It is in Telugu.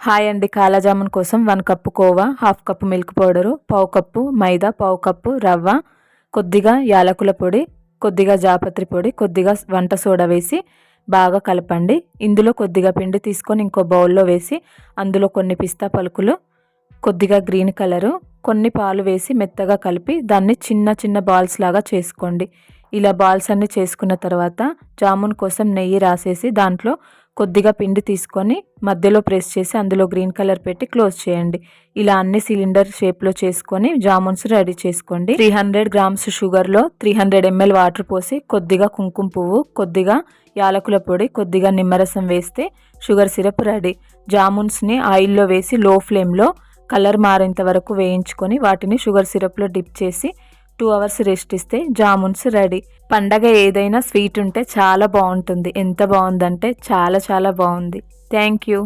హాయ్ అండి కాలాజామున్ కోసం one cup khoa half cup milk powder పావు కప్పు మైదా పావు కప్పు రవ్వ కొద్దిగా యాలకుల పొడి కొద్దిగా జాపత్రి పొడి కొద్దిగా వంట సోడా వేసి బాగా కలపండి. ఇందులో కొద్దిగా పిండి తీసుకొని ఇంకో బౌల్లో వేసి అందులో కొన్ని పిస్తా పలుకులు కొద్దిగా గ్రీన్ కలరు కొన్ని పాలు వేసి మెత్తగా కలిపి దాన్ని చిన్న చిన్న బాల్స్ లాగా చేసుకోండి. ఇలా బాల్స్ అన్ని చేసుకున్న తర్వాత జామున్ కోసం నెయ్యి రాసేసి దాంట్లో కొద్దిగా పిండి తీసుకొని మధ్యలో ప్రెస్ చేసి అందులో గ్రీన్ కలర్ పెట్టి క్లోజ్ చేయండి. ఇలా అన్ని సిలిండర్ షేప్లో చేసుకొని జామున్స్ రెడీ చేసుకోండి. త్రీ హండ్రెడ్ గ్రామ్స్ షుగర్లో త్రీ హండ్రెడ్ ఎంఎల్ వాటర్ పోసి కొద్దిగా కుంకుమ పువ్వు కొద్దిగా యాలకుల పొడి కొద్దిగా నిమ్మరసం వేస్తే షుగర్ సిరప్ రెడీ. జామున్స్ని ఆయిల్లో వేసి లో ఫ్లేమ్లో కలర్ మారేంత వరకు వేయించుకొని వాటిని షుగర్ సిరప్లో డిప్ చేసి టూ అవర్స్ రెస్ట్ ఇస్తే జామున్స్ రెడీ. పండగ ఏదైనా స్వీట్ ఉంటే చాలా బాగుంటుంది. ఎంత బాగుందంటే చాలా చాలా బాగుంది. Thank you.